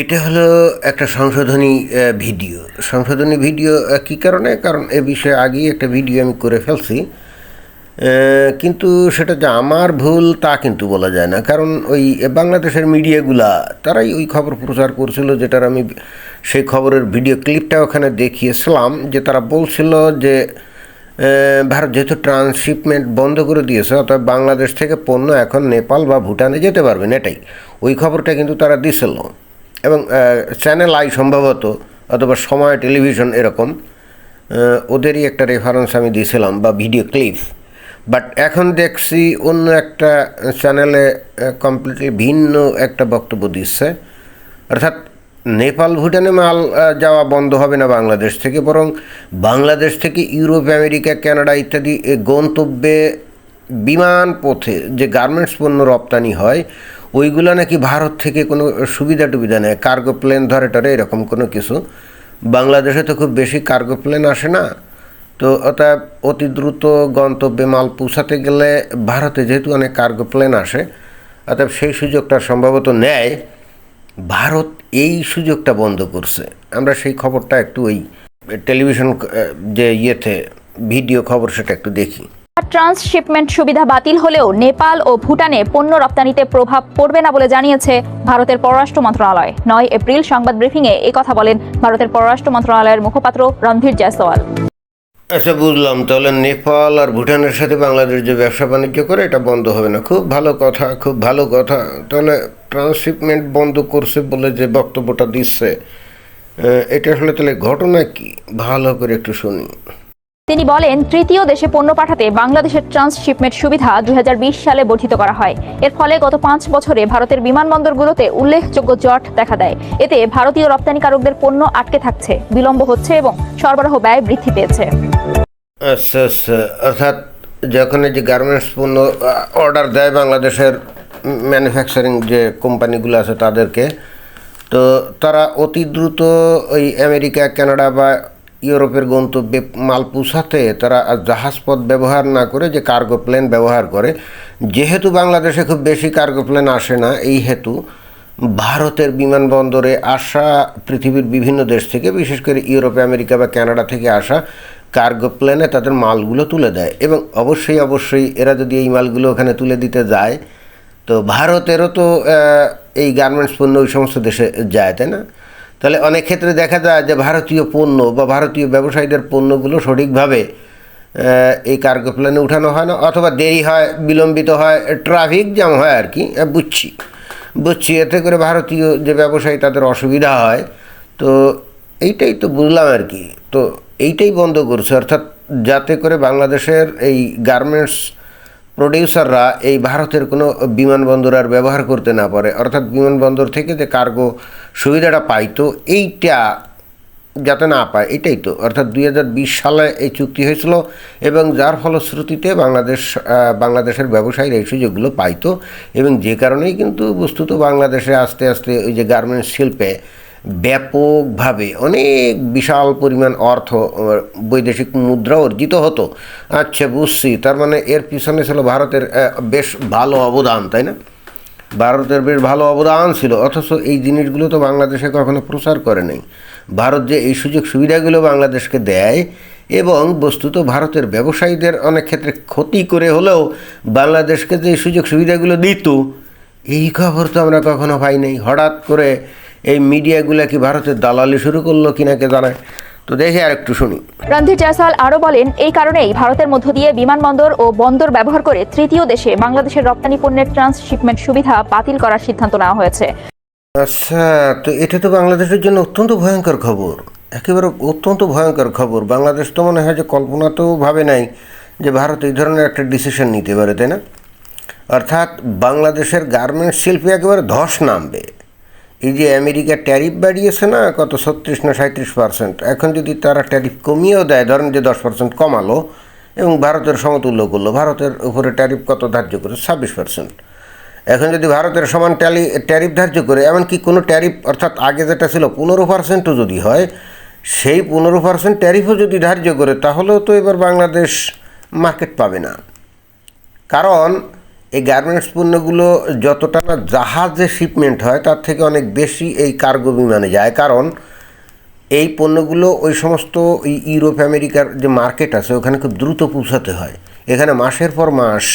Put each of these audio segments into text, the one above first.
এটা হলো একটা সংশোধনী ভিডিও। সংশোধনী ভিডিও কী কারণে? কারণ এ বিষয়ে আগেই একটা ভিডিও আমি করে ফেলছি। কিন্তু সেটা যে আমার ভুল তা কিন্তু বলা যায় না। কারণ ওই বাংলাদেশের মিডিয়াগুলা, তারাই ওই খবর প্রচার করছিল যেটার আমি সেই খবরের ভিডিও ক্লিপটা ওখানে দেখিয়েছিলাম, যে তারা বলছিল যে ভারত যেহেতু ট্রান্সশিপমেন্ট বন্ধ করে দিয়েছে, অর্থাৎ বাংলাদেশ থেকে পণ্য এখন নেপাল বা ভুটানে যেতে পারবেন, এটাই। ওই খবরটা কিন্তু তারা দিছিল। এবং চ্যানেল আই সম্ভবত অথবা সময় টেলিভিশন এরকম ওদেরই একটা রেফারেন্স আমি দিয়েছিলাম বা ভিডিও ক্লিপ বাট এখন দেখছি অন্য একটা চ্যানেলে কমপ্লিটলি ভিন্ন একটা বক্তব্য দিচ্ছে। অর্থাৎ নেপাল ভুটানে মাল যাওয়া বন্ধ হবে না বাংলাদেশ থেকে, বরং বাংলাদেশ থেকে ইউরোপ, আমেরিকা, কানাডা ইত্যাদি গন্তব্যে বিমান পথে যে গার্মেন্টস পণ্য রপ্তানি হয় ওইগুলো নাকি ভারত থেকে কোনো সুবিধা টুবিধা নেয় কার্গো প্লেন ধরে টরে এরকম কোনো কিছু। বাংলাদেশে তো খুব বেশি কার্গো প্লেন আসে না। তো অতএব অতি দ্রুত গন্তব্যে মাল পৌঁছাতে গেলে ভারতে যেহেতু অনেক কার্গো প্লেন আসে, অতএব সেই সুযোগটা সম্ভবত নেয়। ভারত এই সুযোগটা বন্ধ করছে। আমরা সেই খবরটা একটু ওই টেলিভিশন যে ইয়েতে ভিডিও খবর সেটা একটু দেখি। ট্রান্সশিপমেন্ট সুবিধা বাতিল হলেও নেপাল ও ভুটানে পণ্য রপ্তানিতে প্রভাব পড়বে না বলে জানিয়েছে ভারতের পররাষ্ট্র মন্ত্রণালয়। নয় এপ্রিল সংবাদ ব্রিফিংয়ে কথা বলেন ভারতের পররাষ্ট্র মন্ত্রণালয়ের মুখপাত্র রণধীর জয়সওয়াল। আচ্ছা বুঝলাম। তাহলে নেপাল আর ভুটানের সাথে বাংলাদেশ যে ব্যবসা বাণিজ্য করে, এটা বন্ধ হবে না। খুব ভালো কথা, খুব ভালো কথা। তাহলে ট্রান্সশিপমেন্ট বন্ধ করছে বলে যে বক্তব্যটা দিচ্ছে এটা আসলে তাহলে ঘটনা কি? ভালো করে একটু শুনি। তিনি বলেন, তৃতীয় দেশে পণ্য পাঠাতে বাংলাদেশের ট্রান্সশিপমেন্ট সুবিধা দু হাজার বিশ সালে বর্ধিত করা হয়। এর ফলে গত পাঁচ বছরে ভারতের বিমানবন্দরগুলোতে উল্লেখযোগ্য জট দেখা দেয়। এতে ভারতীয় রপ্তানিকারকদের পণ্য আটকে থাকছে, বিলম্ব হচ্ছে এবং সরবরাহ ব্যয় বৃদ্ধি পেয়েছে। অর্থাৎ যখন যে গার্মেন্টস পণ্য অর্ডার দেয় বাংলাদেশের ম্যানুফ্যাকচারিং যে কোম্পানিগুলো আছে তাদেরকে, তো তারা অতি দ্রুত ওই আমেরিকা, কানাডা বা ইউরোপের গন্তব্যে মাল পৌঁছাতে তারা জাহাজপথ ব্যবহার না করে যে কার্গো প্লেন ব্যবহার করে, যেহেতু বাংলাদেশে খুব বেশি কার্গো প্লেন আসে না, এই হেতু ভারতের বিমানবন্দরে আসা পৃথিবীর বিভিন্ন দেশ থেকে, বিশেষ করে ইউরোপে, আমেরিকা বা কানাডা থেকে আসা কার্গো প্লেনে তাদের মালগুলো তুলে দেয়। এবং অবশ্যই অবশ্যই এরা যদি এই মালগুলো ওখানে তুলে দিতে যায়, তো ভারতেরও তো এই গার্মেন্টস পণ্য ওই সমস্ত দেশে যায়, তাই না? তাহলে অনেক ক্ষেত্রে দেখা যায় যে ভারতীয় পণ্য বা ভারতীয় ব্যবসায়ীদের পণ্যগুলো সঠিকভাবে এই কার্গো প্লেনে উঠানো হয় না, অথবা দেরি হয়, বিলম্বিত হয় ট্রাফিক জ্যাম হয় আর কি বুঝছি। বুঝছি, এতে করে ভারতীয় যে ব্যবসায়ী তাদের অসুবিধা হয়। তো এইটাই তো বুঝলাম আর কি। তো এইটাই বন্ধ করছে, অর্থাৎ যাতে করে বাংলাদেশের এই গার্মেন্টস প্রডিউসাররা এই ভারতের কোনো বিমানবন্দর আর ব্যবহার করতে না পারে, অর্থাৎ বিমানবন্দর থেকে যে কার্গো সুবিধাটা পাইতো এইটা যাতে না পায়, এটাই তো। অর্থাৎ দুই হাজার বিশ সালে এই চুক্তি হয়েছিল এবং যার ফলশ্রুতিতে বাংলাদেশ বাংলাদেশের ব্যবসায়ীরা এই সুযোগগুলো পাইতো এবং যে কারণেই কিন্তু বস্তুত বাংলাদেশে আস্তে আস্তে ওই যে গার্মেন্টস শিল্পে ব্যাপকভাবে অনেক বিশাল পরিমাণ অর্থ বৈদেশিক মুদ্রা অর্জিত হতো। আচ্ছা বুঝছি। তার মানে এর পিছনে ছিল ভারতের বেশ ভালো অবদান, তাই না? ভারতের বেশ ভালো অবদান ছিল। অথচ এই জিনিসগুলো তো বাংলাদেশে কখনো প্রচার করে নাই। ভারত যে এই সুযোগ সুবিধাগুলো বাংলাদেশকে দেয় এবং বস্তুত ভারতের ব্যবসায়ীদের অনেক ক্ষেত্রে ক্ষতি করে হলেও বাংলাদেশকে যে সুযোগ সুবিধাগুলো দিত, এই খবর তো আমরা কখনো পাই হঠাৎ করে এই মিডিয়াগুলো কি ভারতের দালালি শুরু করল কিনা কে জানায় তো দেখে আর একটু শুনি। রণধীর জয়সওয়াল আরও বলেন এই কারণেই ভারতের মধ্য দিয়ে বিমানবন্দর ও বন্দর ব্যবহার করে তৃতীয় দেশে বাংলাদেশের রপ্তানি পণ্যের ট্রান্সশিপমেন্ট সুবিধা বাতিল করার সিদ্ধান্ত নেওয়া হয়েছে। আচ্ছা তো এটা তো বাংলাদেশের জন্য অত্যন্ত ভয়ঙ্কর খবর। একেবারে অত্যন্ত ভয়ঙ্কর খবর। বাংলাদেশ তো মনে হয় যে কল্পনা তো ভাবে নাই যে ভারত এই ধরনের একটা ডিসিশন নিতে পারে তাই না? অর্থাৎ বাংলাদেশের গার্মেন্টস শিল্পে একেবারে ধস নামবে। এই যে আমেরিকা ট্যারিফ বাড়িয়েছে না, কত ছত্রিশ না সাঁত্রিশ পার্সেন্ট। এখন যদি তারা ট্যারিফ কমিয়েও দেয়, ধরেন যে দশ পার্সেন্ট কমালো এবং ভারতের সমতুল্য করল, ভারতের উপরে ট্যারিফ কত ধার্য করে ছাব্বিশ পার্সেন্ট। এখন যদি ভারতের সমান ট্যালি, ট্যারিফ ধার্য করে, এমনকি কোনো ট্যারিফ, অর্থাৎ আগে যেটা ছিল পনেরো পার্সেন্টও যদি হয়, সেই পনেরো পার্সেন্ট ট্যারিফও যদি ধার্য করে, তাহলেও তো এবার বাংলাদেশ মার্কেট পাবে না। কারণ এই গার্মেন্টস পণ্যগুলো যতটা না জাহাজে শিপমেন্ট হয়, তার থেকে অনেক বেশি এই কার্গো বিমানে যায়। কারণ এই পণ্যগুলো ওই সমস্ত ইউরোপ, আমেরিকার যে মার্কেট আছে, ওখানে খুব দ্রুত পৌঁছাতে হয়। এখানে মাসের পর মাস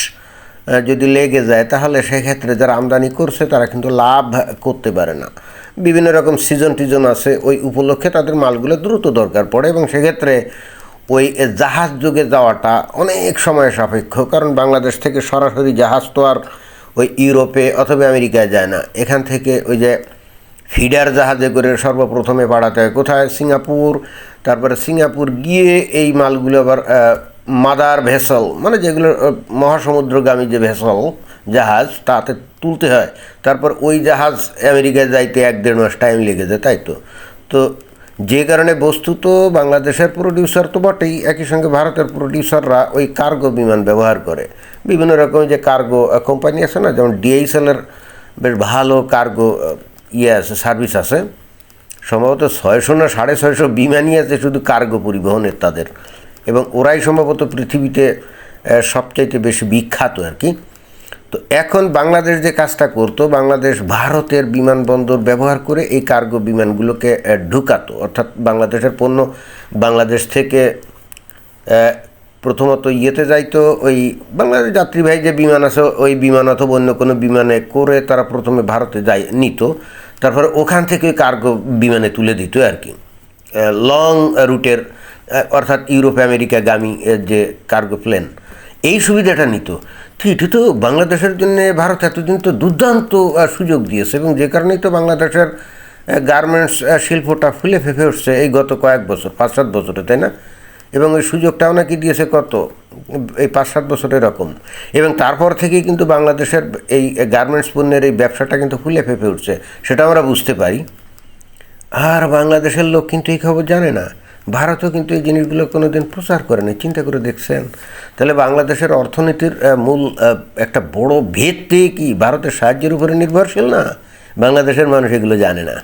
যদি লেগে যায়, তাহলে সেক্ষেত্রে যারা আমদানি করছে, তারা কিন্তু লাভ করতে পারে না। বিভিন্ন রকম সিজন টিজন আছে ওই উপলক্ষে তাদের মালগুলো দ্রুত দরকার পড়ে এবং সেক্ষেত্রে ওই জাহাজ যুগে যাওয়াটা অনেক সময় সাপেক্ষ, কারণ বাংলাদেশ থেকে সরাসরি জাহাজ তো আর ওই ইউরোপে অথবা আমেরিকায় যায় না। এখান থেকে ওই যে ফিডার জাহাজে করে সর্বপ্রথমে পাঠাতে হয়। কোথায়? সিঙ্গাপুর। তারপরে সিঙ্গাপুর গিয়ে এই মালগুলো আবার মাদার ভেসল মানে যেগুলো মহাসমুদ্রগামী যে ভেসল, জাহাজ, তাতে তুলতে হয়। তারপর ওই জাহাজ আমেরিকায় যাইতে এক দেড় মাস টাইম লেগে যায়, তাই তো? তো যে কারণে বস্তুত বাংলাদেশের প্রডিউসার তো বটেই, একই সঙ্গে ভারতের প্রডিউসাররা ওই কার্গো বিমান ব্যবহার করে। বিভিন্ন রকম যে কার্গো কোম্পানি আছে না, যেমন ডিএইচএলের বেশ ভালো কার্গো ইয়ে আছে সার্ভিস আছে। সম্ভবত ছয়শো না সাড়ে ছয়শো বিমানই আছে শুধু কার্গো পরিবহনের তাদের। এবং ওরাই সম্ভবত পৃথিবীতে সবচাইতে বেশি বিখ্যাত আর কি। তো এখন বাংলাদেশ যে কাজটা করতো, বাংলাদেশ ভারতের বিমানবন্দর ব্যবহার করে এই কার্গো বিমানগুলোকে ঢুকাতো। অর্থাৎ বাংলাদেশের পণ্য বাংলাদেশ থেকে প্রথমত ইয়েতে যাইতো, ওই বাংলাদেশ যাত্রীবাহী যে বিমান আছে, ওই বিমান অথবা অন্য কোনো বিমানে করে তারা প্রথমে ভারতে যাই, নিত। তারপরে ওখান থেকে কার্গো বিমানে তুলে দিত আর কি। লং রুটের অর্থাৎ ইউরোপ আমেরিকাগামী যে কার্গো প্লেন, এই সুবিধাটা নিত। এটি তো বাংলাদেশের জন্য ভারত এতদিন তো দুর্দান্ত সুযোগ দিয়েছে এবং যে কারণেই তো বাংলাদেশের গার্মেন্টস শিল্পটা ফুলে ফেঁপে উঠছে এই গত কয়েক বছর, পাঁচ সাত বছরে, তাই না? এবং ওই সুযোগটাও নাকি দিয়েছে কত? এই পাঁচ সাত বছর এরকম। এবং তারপর থেকেই কিন্তু বাংলাদেশের এই গার্মেন্টস পণ্যের এই ব্যবসাটা কিন্তু ফুলে ফেঁপে উঠছে, সেটা আমরা বুঝতে পারি। আর বাংলাদেশের লোক কিন্তু এই খবর জানে না। ভারতও কিন্তু এই জিনিসগুলো কোনোদিন প্রচার করেনি। চিন্তা করে দেখছেন? তাহলে বাংলাদেশের অর্থনীতির মূল একটা বড় ভিত্তি কি? ভারতের সাহায্যের উপরে নির্ভরশীল না? বাংলাদেশের মানুষ এগুলো জানে না।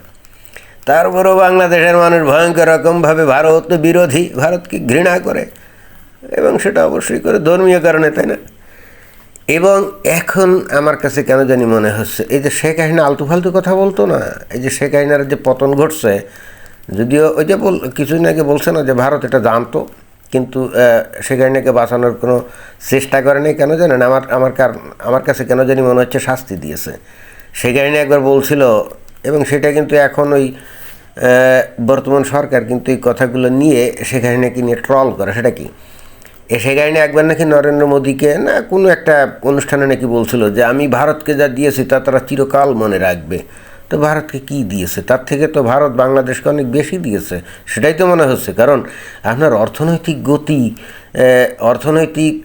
তারপরেও বাংলাদেশের মানুষ ভয়ঙ্কর রকমভাবে ভারত বিরোধী। ভারতকে ঘৃণা করে? এবং সেটা অবশ্যই করে ধর্মীয় কারণে, তাই না? এবং এখন আমার কাছে কেন জানি মনে হচ্ছে, এই যে শেখ হাসিনা আলতু ফালতু কথা বলতো না? এই যে শেখ হাসিনার যে পতন ঘটছে যদিও ওই যে বল, কিছুদিন আগে বলছে না যে ভারত এটা জানতো, কিন্তু শেখ বাঁচানোর কোনো চেষ্টা করেনি কেন জানেন? আমার আমার কার- আমার কাছে কেন জানি মনে হচ্ছে শাস্তি দিয়েছে। হাসিনা একবার বলছিল, এবং সেটা কিন্তু এখন ওই বর্তমান সরকার কিন্তু এই কথাগুলো নিয়ে সেখানে হাসিনাকে নিয়ে ট্রল করে। সেটা কি? গাইনে একবার নাকি নরেন্দ্র মোদীকে না কোনো একটা অনুষ্ঠানে নাকি বলছিল যে, আমি ভারতকে যা দিয়েছি তা তারা চিরকাল মনে রাখবে। তো ভারতকে কি দিয়েছে? তার থেকে তো ভারত বাংলাদেশকে অনেক বেশি দিয়েছে, সেটাই তো মনে হচ্ছে। কারণ আপনার অর্থনৈতিক গতি অর্থনৈতিক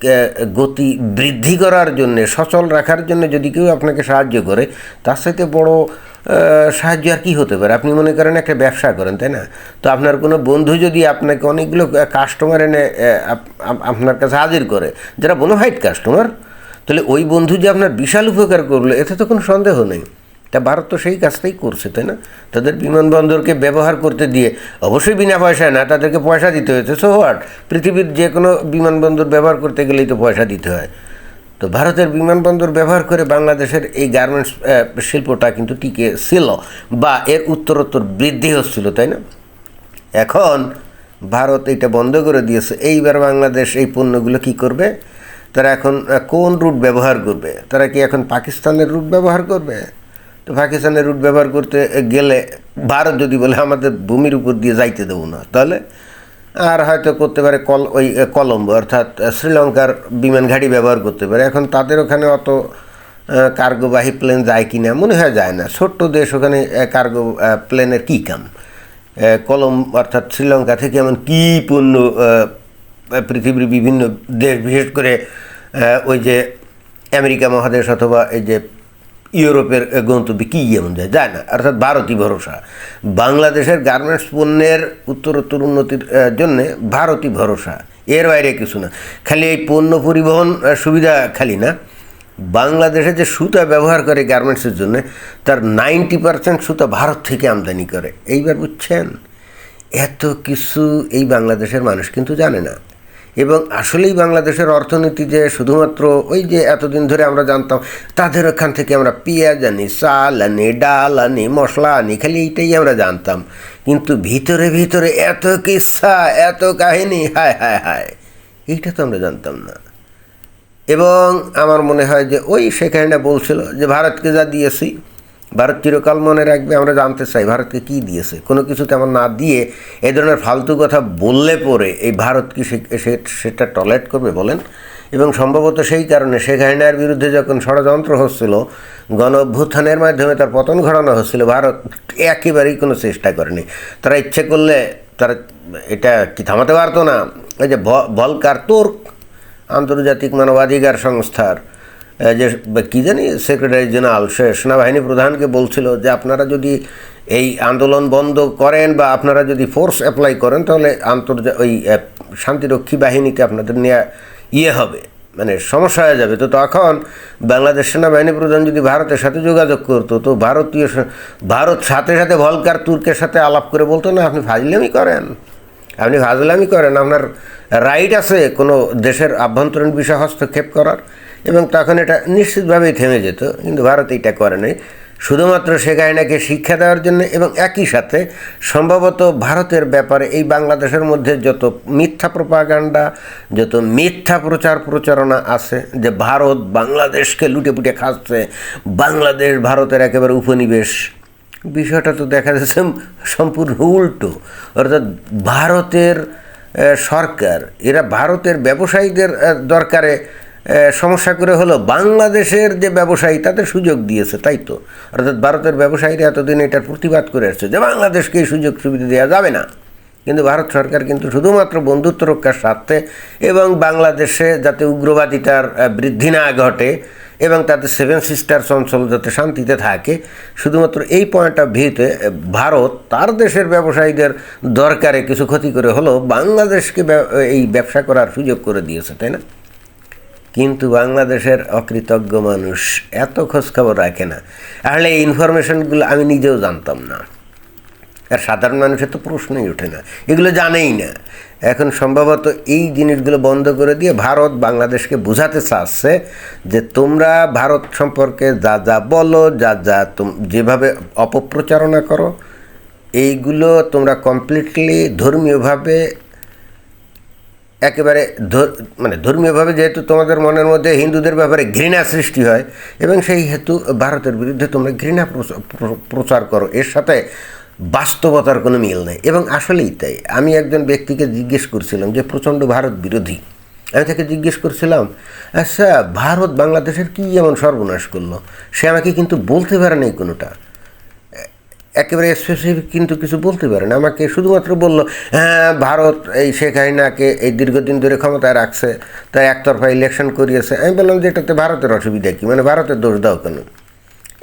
গতি বৃদ্ধি করার জন্য, সচল রাখার জন্য যদি কেউ আপনাকে সাহায্য করে, তার সাথে বড় সাহায্য আর কী হতে পারে? আপনি মনে করেন একটা ব্যবসা করেন, তাই না? তো আপনার কোনো বন্ধু যদি আপনাকে অনেকগুলো কাস্টমার এনে আপনার কাছে হাজির করে, যারা বোনোফাইড কাস্টমার তাহলে ওই বন্ধু যে আপনার বিশাল উপকার করল, এতে তো কোনো সন্দেহ নেই। তা ভারত তো সেই কাজটাই করছে, তাই না? তাদের বিমানবন্দরকে ব্যবহার করতে দিয়ে অবশ্যই বিনা পয়সায় না, তাদেরকে পয়সা দিতে হয়েছে। সো হোয়াট পৃথিবীর যে কোনো বিমানবন্দর ব্যবহার করতে গেলেই তো পয়সা দিতে হয়। তো ভারতের বিমানবন্দর ব্যবহার করে বাংলাদেশের এই গার্মেন্টস শিল্পটা কিন্তু টিকে ছিল বা এর উত্তরোত্তর বৃদ্ধি হচ্ছিল, তাই না? এখন ভারত এটা বন্ধ করে দিয়েছে। এইবার বাংলাদেশ এই পণ্যগুলো কি করবে? তারা এখন কোন রুট ব্যবহার করবে? তারা কি এখন পাকিস্তানের রুট ব্যবহার করবে? তো পাকিস্তানের রুট ব্যবহার করতে গেলে ভারত যদি বলে, আমাদের ভূমির উপর দিয়ে যাইতে দেবো না। তাহলে আর হয়তো করতে পারে কল ওই কলম্বো, অর্থাৎ শ্রীলঙ্কার বিমান ঘাঁটি ব্যবহার করতে পারে। এখন তাদের ওখানে অত কার্গোবাহী প্লেন যায় কি না মনে হয় যায় না। ছোট্ট দেশ ওখানে কার্গো প্লেনের কী কাম? কলম অর্থাৎ শ্রীলঙ্কা থেকে এমন কী পণ্য পৃথিবীর বিভিন্ন দেশ, বিশেষ করে ওই যে আমেরিকা মহাদেশ অথবা এই যে ইউরোপের গন্তব্যে কী এমন যায় যায় না। অর্থাৎ ভারতই ভরসা। বাংলাদেশের গার্মেন্টস পণ্যের উত্তরোত্তর উন্নতির জন্যে ভারতই ভরসা। এর বাইরে কিছু না। খালি এই পণ্য পরিবহন সুবিধা খালি না। বাংলাদেশে যে সুতা ব্যবহার করে গার্মেন্টসের জন্য, তার নাইনটি পার্সেন্ট সুতা ভারত থেকে আমদানি করে। এইবার বুঝছেন? এত কিছু এই বাংলাদেশের মানুষ কিন্তু জানে না। এবং আসলেই বাংলাদেশের অর্থনীতি যে শুধুমাত্র ওই যে এতদিন ধরে আমরা জানতাম, তাদের ওখান থেকে আমরা পেঁয়াজ আনি, চাল আনি, ডাল আনি, মশলা আনি, খালি এইটাই আমরা জানতাম। কিন্তু ভিতরে ভিতরে এত কিচ্ছা এত কাহিনী, হায় হায় হায়, এইটা তো আমরা জানতাম না। এবং আমার মনে হয় যে ওই সেখানে বলছিল যে, ভারতকে যা দিয়েছি ভারত চিরকাল মনে রাখবে, আমরা জানতে চাই ভারতকে কি দিয়েছে। কোনো কিছু তেমন না দিয়ে এ ধরনের ফালতু কথা বললে পরে এই ভারত কি সেটা টলেট করবে বলেন? এবং সম্ভবত সেই কারণে শেখ হাসিনার বিরুদ্ধে যখন ষড়যন্ত্র হচ্ছিল, গণ অভ্যুত্থানের মাধ্যমে তার পতন ঘটানো হচ্ছিল, ভারত একেবারেই কোনো চেষ্টা করেনি। তারা ইচ্ছে করলে তারা এটা কি থামাতে পারতো না? এই যে ভলকার তুর্ক, আন্তর্জাতিক মানবাধিকার সংস্থার যে কী জানি সেক্রেটারি জেনারেল, সে সেনাবাহিনী প্রধানকে বলছিল যে আপনারা যদি এই আন্দোলন বন্ধ করেন বা আপনারা যদি ফোর্স অ্যাপ্লাই করেন, তাহলে আন্তর্জা, ওই শান্তিরক্ষী বাহিনীতে আপনাদের নেওয়া ইয়ে হবে মানে সমস্যা হয়ে যাবে। তো তখন বাংলাদেশ সেনাবাহিনী প্রধান যদি ভারতের সাথে যোগাযোগ করতো, তো ভারতীয় ভারত সাথে সাথে ভলকার তুর্কের সাথে আলাপ করে বলতো, না, আপনি ফাজলামি করেন। আপনি ফাজলামি করেন, আপনার রাইট আছে কোনো দেশের আভ্যন্তরীণ বিষয় হস্তক্ষেপ করার। এবং তখন এটা নিশ্চিতভাবেই থেমে যেত, কিন্তু ভারত এইটা করে নাই। শুধুমাত্র শেখ হাসিনাকে শিক্ষা দেওয়ার জন্য এবং একই সাথে সম্ভবত ভারতের ব্যাপারে এই বাংলাদেশের মধ্যে যত মিথ্যা প্রপাগান্ডা, যত মিথ্যা প্রচার প্রচারণা আছে, যে ভারত বাংলাদেশকে লুটে পুটে খাচ্ছে, বাংলাদেশ ভারতের একেবারে উপনিবেশ, বিষয়টা তো দেখা যাচ্ছে সম্পূর্ণ উল্টো। অর্থাৎ ভারতের সরকার, এরা ভারতের ব্যবসায়ীদের দরকারে সমস্যা করে হলো, বাংলাদেশের যে ব্যবসায়ী তাদের সুযোগ দিয়েছে, তাই তো? অর্থাৎ ভারতের ব্যবসায়ীরা এতদিন এটার প্রতিবাদ করে আসছে যে বাংলাদেশকে এই সুযোগ সুবিধা দেওয়া যাবে না। কিন্তু ভারত সরকার কিন্তু শুধুমাত্র বন্ধুত্ব রক্ষার স্বার্থে এবং বাংলাদেশে যাতে উগ্রবাদিতার বৃদ্ধি না ঘটে এবং তাদের সেভেন সিস্টার্স অঞ্চল যাতে শান্তিতে থাকে, শুধুমাত্র এই পয়েন্ট অফ ভিউতে ভারত তার দেশের ব্যবসায়ীদের দরকারে কিছু ক্ষতি করে হলেও বাংলাদেশকে এই ব্যবসা করার সুযোগ করে দিয়েছে, তাই না? কিন্তু বাংলাদেশের অকৃতজ্ঞ মানুষ এত খোঁজখবর রাখে না। আসলে এই ইনফরমেশনগুলো আমি নিজেও জানতাম না। আর সাধারণ মানুষের তো প্রশ্নই ওঠে না। এগুলো জানেই না। এখন সম্ভবত এই জিনিসগুলো বন্ধ করে দিয়ে ভারত বাংলাদেশকে বোঝাতে চাচ্ছে যে তোমরা ভারত সম্পর্কে যা যা বলো, যা যা তোম- যেভাবে অপপ্রচারণা করো, এইগুলো তোমরা কমপ্লিটলি ধর্মীয়ভাবে একেবারে মানে ধর্মীয়ভাবে যেহেতু তোমাদের মনের মধ্যে হিন্দুদের ব্যাপারে ঘৃণা সৃষ্টি হয়, এবং সেই হেতু ভারতের বিরুদ্ধে তোমরা ঘৃণা প্রচ- প্রচার করো, এর সাথে বাস্তবতার কোনো মিল নেই। এবং আসলেই তাই, আমি একজন ব্যক্তিকে জিজ্ঞেস করছিলাম যে, প্রচণ্ড ভারত বিরোধী। আমি তাকে জিজ্ঞেস করছিলাম আচ্ছা ভারত বাংলাদেশের কী এমন সর্বনাশ করল? সে আমাকে কিন্তু বলতে পারে নাই কোনোটা। একেবারে স্পেসিফিক কিন্তু কিছু বলতে পারে না। আমাকে শুধুমাত্র বলল হ্যাঁ ভারত এই শেখ হাসিনাকে এই দীর্ঘদিন ধরে ক্ষমতায় রাখছে, তাই একতরফা ইলেকশন করিয়েছে। আমি বললাম যে, এটাতে ভারতের অসুবিধা কী? মানে ভারতের দোষ দাও কেন?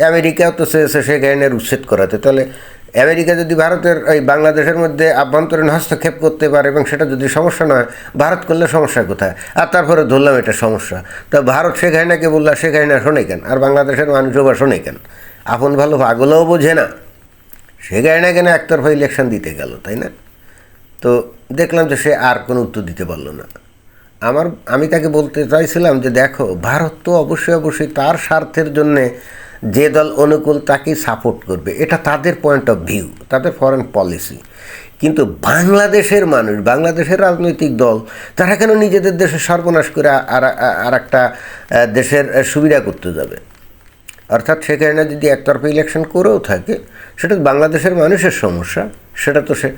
আমেরিকাও তো চেয়েছে শেখ হাসিনার উচ্ছেদ করাতে। তাহলে আমেরিকা যদি ভারতের এই বাংলাদেশের মধ্যে আভ্যন্তরীণ হস্তক্ষেপ করতে পারে এবং সেটা যদি সমস্যা নয় ভারত করলে সমস্যা কোথায়? আর তারপরে ধরলাম এটা সমস্যা। তা ভারত শেখ হাসিনাকে বলল শেখ হাসিনা শোনে কেন? আর বাংলাদেশের মানুষও বা শোনে কেন? আপন ভালো পাগলও বোঝে না। সে গায়ে না কেন একতরফা ইলেকশন দিতে গেল, তাই না? তো দেখলাম যে সে আর কোনো উত্তর দিতে পারল না। আমার, আমি তাকে বলতে চাইছিলাম যে দেখো, ভারত তো অবশ্যই অবশ্যই তার স্বার্থের জন্যে যে দল অনুকূল তাকেই সাপোর্ট করবে। এটা তাদের পয়েন্ট অফ ভিউ তাদের ফরেন পলিসি কিন্তু বাংলাদেশের মানুষ, বাংলাদেশের রাজনৈতিক দল, তারা কেন নিজেদের দেশে সর্বনাশ করে আর একটা দেশের সুবিধা করতে যাবে? অর্থাৎ সেখানে যদি একতরফা ইলেকশন করেও থাকে, সেটা বাংলাদেশের মানুষের সমস্যা, সেটা তো সে,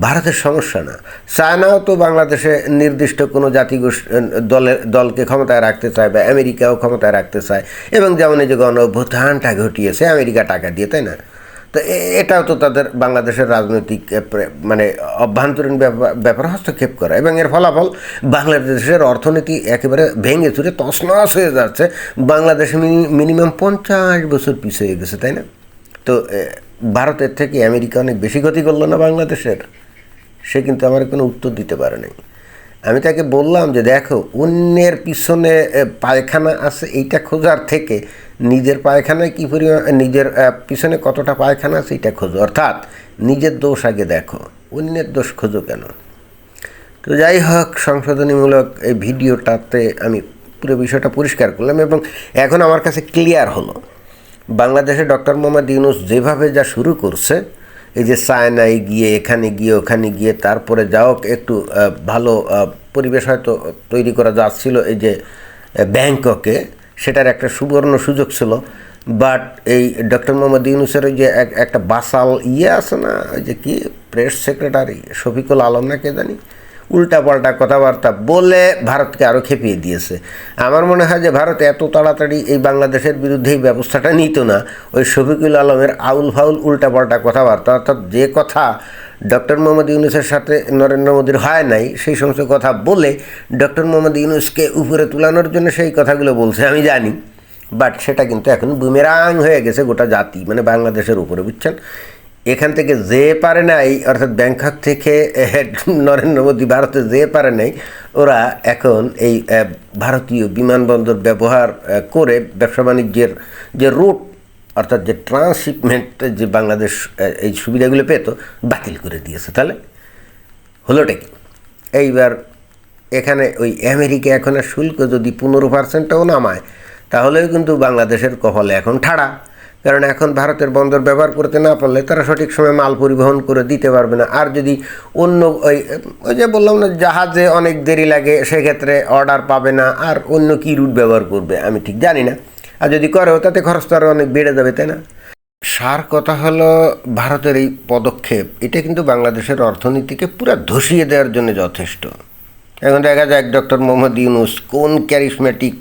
ভারতের সমস্যা না। চায়নাও তো বাংলাদেশে নির্দিষ্ট কোনো জাতিগোষ্ঠী দলের, দলকে ক্ষমতায় রাখতে চায় বা আমেরিকাও ক্ষমতায় রাখতে চায়। এবং যেমন এই যে গণ অভ্যুত্থানটা ঘটিয়েছে, আমেরিকা টাকা দিয়ে, তাই না? তো এটাও তো তাদের বাংলাদেশের রাজনৈতিক মানে অভ্যন্তরীণ ব্যাপার ব্যাপারে হস্তক্ষেপ করা। এবং এর ফলাফল বাংলাদেশের অর্থনীতি একেবারে ভেঙে চুরে তছনছ হয়ে যাচ্ছে। বাংলাদেশ মিনিমাম পঞ্চাশ বছর পিছিয়ে গেছে, তাই না? তো ভারতের থেকে আমেরিকা অনেক বেশি ক্ষতি করল না বাংলাদেশের? সে কিন্তু আমার কোনো উত্তর দিতে পারে নাই। আমি তাকে বললাম যে, দেখো, অন্যের পিছনে পায়খানা আছে, এইটা খোঁজার থেকে নিজের পায়খানায় কী পরিমাণ, নিজের পিছনে কতটা পায়খানা এইটা খোঁজো। অর্থাৎ নিজের দোষ আগে দেখো, অন্যের দোষ খোঁজো কেন? তো যাই হোক, সংশোধনীমূলক এই ভিডিওটাতে আমি পুরো বিষয়টা পরিষ্কার করলাম এবং এখন আমার কাছে ক্লিয়ার হলো। বাংলাদেশে ডক্টর মোহাম্মদ ইউনুস যেভাবে যা শুরু করছে, এই যে চায়নায় গিয়ে, এখানে গিয়ে, ওখানে গিয়ে, তারপরে যা হোক, একটু ভালো পরিবেশ হয়তো তৈরি করা যাচ্ছিল, এই যে ব্যাংককে। সেটার একটা সুবর্ণ সুযোগ ছিল। বাট এই ডক্টর মোহাম্মদ ইউনুসের যে এক- একটা বাসাল ইয়ে আছে না যে কি প্রেস সেক্রেটারি শফিকুল আলম না কে জানি, উল্টাপাল্টা কথাবার্তা বলে ভারতকে আরও খেপিয়ে দিয়েছে। আমার মনে হয় যে ভারত এত তাড়াতাড়ি এই বাংলাদেশের বিরুদ্ধে এই ব্যবস্থাটা নিত না, ওই শফিকুল আলমের আউল ফাউল উল্টাপাল্টা কথাবার্তা, অর্থাৎ যে কথা ডক্টর মোহাম্মদ ইউনুসের সাথে নরেন্দ্র মোদীর হয় নাই, সেই সমস্ত কথা বলে ডক্টর মোহাম্মদ ইউনুসকে উপরে তুলানোর জন্য সেই কথাগুলো বলছে, আমি জানি। বাট সেটা কিন্তু এখন বুমেরাং হয়ে গেছে গোটা জাতি মানে বাংলাদেশের উপরে, বুঝছেন? এখান থেকে যে পারে নাই, অর্থাৎ ব্যাংকক থেকে নরেন্দ্র মোদী ভারতে যে পারে নাই, ওরা এখন এই ভারতীয় বিমানবন্দর ব্যবহার করে ব্যবসা বাণিজ্যের যে রুট অর্থাৎ যে ট্রান্সশিপমেন্ট যে বাংলাদেশ এই সুবিধাগুলো পেত, বাতিল করে দিয়েছে। তাহলে হলোটা কি? এইবার এখানে ওই আমেরিকা এখন শুল্ক যদি পনেরো পার্সেন্টও নামায়, তাহলেও কিন্তু বাংলাদেশের কপালে এখন ঠাড়া। কারণ এখন ভারতের বন্দর ব্যবহার করতে না পারলে তারা সঠিক সময় মাল পরিবহন করে দিতে পারবে না। আর যদি অন্য ওই ওই যে বললাম না, জাহাজে অনেক দেরি লাগে, সেক্ষেত্রে অর্ডার পাবে না, আর অন্য কী রুট ব্যবহার করবে, আমি ঠিক জানি না। আর যদি করেও তাতে খরচ তো আরও অনেক বেড়ে যাবে, তাই না? সার কথা হলো ভারতের এই পদক্ষেপ, এটা কিন্তু বাংলাদেশের অর্থনীতিকে পুরো ধসিয়ে দেওয়ার জন্য যথেষ্ট। এখন দেখা যায় ডক্টর মোহাম্মদ ইউনুস কোন ক্যারিসমেটিক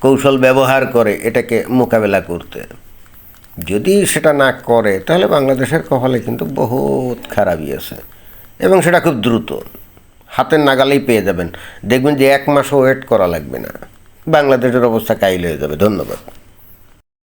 কৌশল ব্যবহার করে এটাকে মোকাবেলা করতে। যদি সেটা না করে, তাহলে বাংলাদেশের কপালে কিন্তু বহুত খারাপই আছে। এবং সেটা খুব দ্রুত। হাতের নাগালেই পেয়ে যাবেন। দেখবেন যে এক মাসও ওয়েট করা লাগবে না। বাংলাদেশের অবস্থা কাইল হয়ে যাবে। ধন্যবাদ।